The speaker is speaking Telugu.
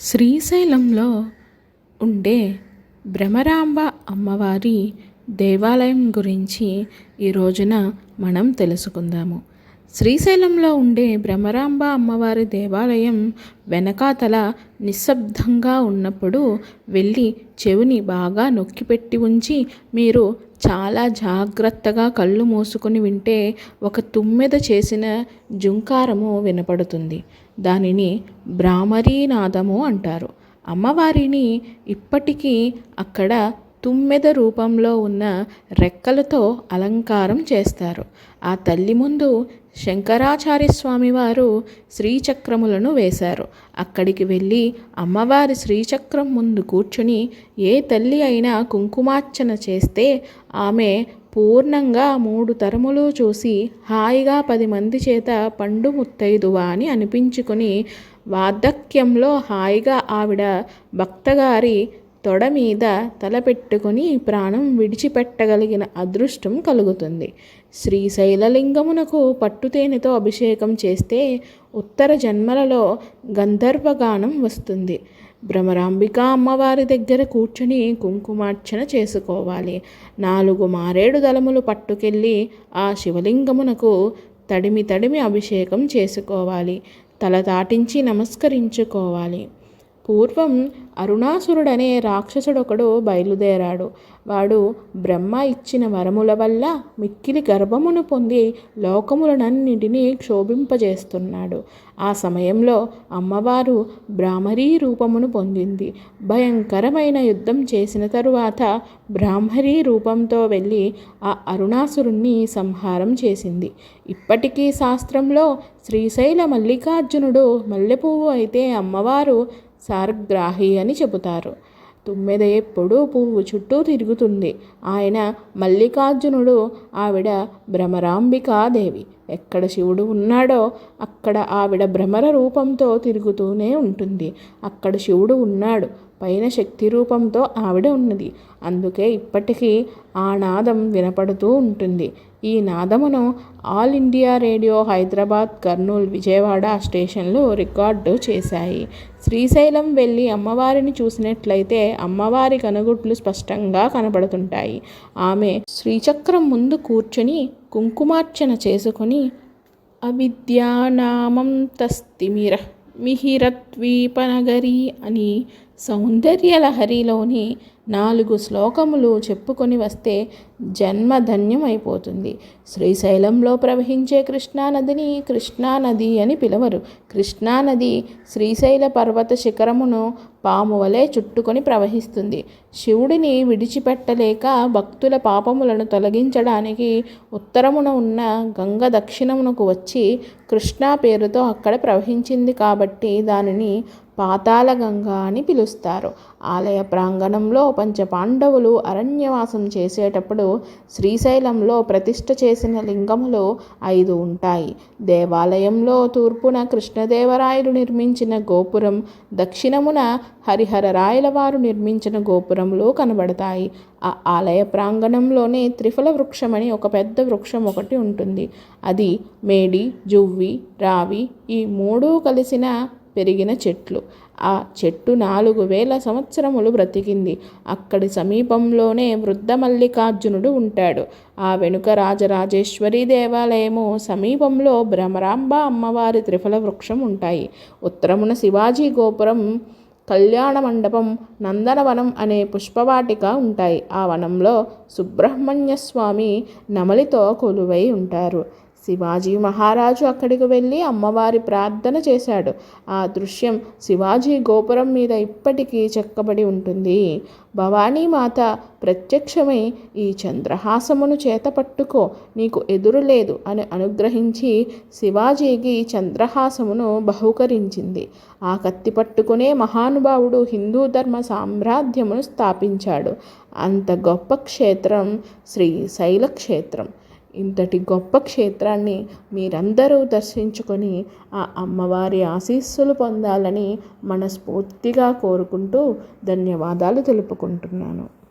శ్రీశైలంలో ఉండే భ్రమరాంబ అమ్మవారి దేవాలయం గురించి ఈ రోజున మనం తెలుసుకుందాము. శ్రీశైలంలో ఉండే భ్రమరాంబ అమ్మవారి దేవాలయం వెనకాతల నిశ్శబ్దంగా ఉన్నప్పుడు వెళ్ళి చెవిని బాగా నొక్కిపెట్టి ఉంచి మీరు చాలా జాగ్రత్తగా కళ్ళు మూసుకుని వింటే ఒక తుమ్మెద చేసిన జుంకారము వినపడుతుంది. దానిని భ్రామరీనాదము అంటారు. అమ్మవారిని ఇప్పటికీ అక్కడ తుమ్మెద రూపంలో ఉన్న రెక్కలతో అలంకారం చేస్తారు. ఆ తల్లి ముందు శంకరాచార్య స్వామి వారు శ్రీచక్రములను వేశారు. అక్కడికి వెళ్ళి అమ్మవారి శ్రీచక్రం ముందు కూర్చుని ఏ తల్లి అయినా కుంకుమార్చన చేస్తే ఆమె పూర్ణంగా మూడు తరములు చూసి హాయిగా పది మంది చేత పండు ముత్తైదువా అని అనిపించుకొని వార్ధక్యంలో హాయిగా ఆవిడ భక్తగారి తొడ మీద తలపెట్టుకుని ప్రాణం విడిచిపెట్టగలిగిన అదృష్టం కలుగుతుంది. శ్రీశైలలింగమునకు పట్టుతేనెతో అభిషేకం చేస్తే ఉత్తర జన్మలలో గంధర్వగానం వస్తుంది. భ్రమరాంబిక అమ్మవారి దగ్గర కూర్చుని కుంకుమార్చన చేసుకోవాలి. నాలుగు మారేడు దళములు పట్టుకెళ్ళి ఆ శివలింగమునకు తడిమి తడిమి అభిషేకం చేసుకోవాలి. తల దాటించి నమస్కరించుకోవాలి. పూర్వం అరుణాసురుడనే రాక్షసుడొకడు బయలుదేరాడు. వాడు బ్రహ్మ ఇచ్చిన వరముల వల్ల మిక్కిలి గర్భమును పొంది లోకములనన్నిటినీ క్షోభింపజేస్తున్నాడు. ఆ సమయంలో అమ్మవారు బ్రాహ్మరీ రూపమును పొందింది. భయంకరమైన యుద్ధం చేసిన తరువాత బ్రాహ్మరీ రూపంతో వెళ్ళి ఆ అరుణాసురుణ్ణి సంహారం చేసింది. ఇప్పటికీ శాస్త్రంలో శ్రీశైల మల్లికార్జునుడు మల్లెపువ్వు అయితే అమ్మవారు సార్గ్రాహి అని చెబుతారు. తుమ్మెద ఎప్పుడూ పువ్వు చుట్టూ తిరుగుతుంది. ఆయన మల్లికార్జునుడు ఆవిడ భ్రమరాంబికాదేవి ఎక్కడ శివుడు ఉన్నాడో అక్కడ ఆవిడ భ్రమర రూపంతో తిరుగుతూనే ఉంటుంది. అక్కడ శివుడు ఉన్నాడు. పైన శక్తి రూపంతో ఆవిడ ఉన్నది. అందుకే ఇప్పటికీ ఆ నాదం వినపడుతూ ఉంటుంది. ఈ నాదమును all India radio Hyderabad Kurnool Vijayawada స్టేషన్లు రికార్డు చేశాయి. శ్రీశైలం వెళ్ళి అమ్మవారిని చూసినట్లయితే అమ్మవారి కనుగుట్లు స్పష్టంగా కనబడుతుంటాయి. ఆమె శ్రీచక్రం ముందు కూర్చొని కుంకుమార్చన చేసుకొని అవిద్యానామం తస్తిమిర మిహిరద్వీపనగరి అని సౌందర్యలహరిలోని నాలుగు శ్లోకములు చెప్పుకొని వస్తే జన్మధన్యం అయిపోతుంది శ్రీశైలంలో ప్రవహించే కృష్ణానదిని కృష్ణానది అని పిలవరు. కృష్ణానది శ్రీశైల పర్వత శిఖరమును పాము వలె చుట్టుకొని ప్రవహిస్తుంది. శివుడిని విడిచిపెట్టలేక భక్తుల పాపములను తొలగించడానికి ఉత్తరమున ఉన్న గంగ దక్షిణమునకు వచ్చి కృష్ణా పేరుతో అక్కడ ప్రవహించింది కాబట్టి దానిని పాతాళగంగ అని పిలుస్తారు. ఆలయ ప్రాంగణంలో పంచపాండవులు అరణ్యవాసం చేసేటప్పుడు శ్రీశైలంలో ప్రతిష్ఠ చేసిన లింగములు ఐదు ఉంటాయి. దేవాలయంలో తూర్పున కృష్ణదేవరాయలు నిర్మించిన గోపురం దక్షిణమున హరిహర రాయల వారు నిర్మించిన గోపురములు కనబడతాయి. ఆ ఆలయ ప్రాంగణంలోనే త్రిఫల వృక్షమని ఒక పెద్ద వృక్షం ఒకటి ఉంటుంది. అది మేడి జువ్వి రావి ఈ మూడు కలిసిన పెరిగిన చెట్లు. ఆ చెట్టు నాలుగు వేల సంవత్సరములు బ్రతికింది. అక్కడి సమీపంలోనే వృద్ధ మల్లికార్జునుడు ఉంటాడు. ఆ వెనుక రాజరాజేశ్వరి దేవాలయము సమీపంలో భ్రమరాంబ అమ్మవారి త్రిఫల వృక్షం ఉంటాయి. ఉత్తరమున శివాజీ గోపురం కళ్యాణ మండపం నందనవనం అనే పుష్పవాటిక ఉంటాయి. ఆ వనంలో సుబ్రహ్మణ్య స్వామి నమలితో కొలువై ఉంటారు. శివాజీ మహారాజు అక్కడికి వెళ్ళి అమ్మవారి ప్రార్థన చేశాడు. ఆ దృశ్యం శివాజీ గోపురం మీద ఇప్పటికీ చెక్కబడి ఉంటుంది. భవానీమాత ప్రత్యక్షమై ఈ చంద్రహాసమును చేత పట్టుకో నీకు ఎదురు లేదు అని అనుగ్రహించి శివాజీకి చంద్రహాసమును బహుకరించింది. ఆ కత్తి పట్టుకునే మహానుభావుడు హిందూ ధర్మ సామ్రాజ్యమును స్థాపించాడు. అంత గొప్ప క్షేత్రం శ్రీ క్షేత్రం ఇంతటి గొప్ప క్షేత్రాన్ని మీరందరూ దర్శించుకొని ఆ అమ్మవారి ఆశీస్సులు పొందాలని మనస్ఫూర్తిగా కోరుకుంటూ ధన్యవాదాలు తెలుపుకుంటున్నాను.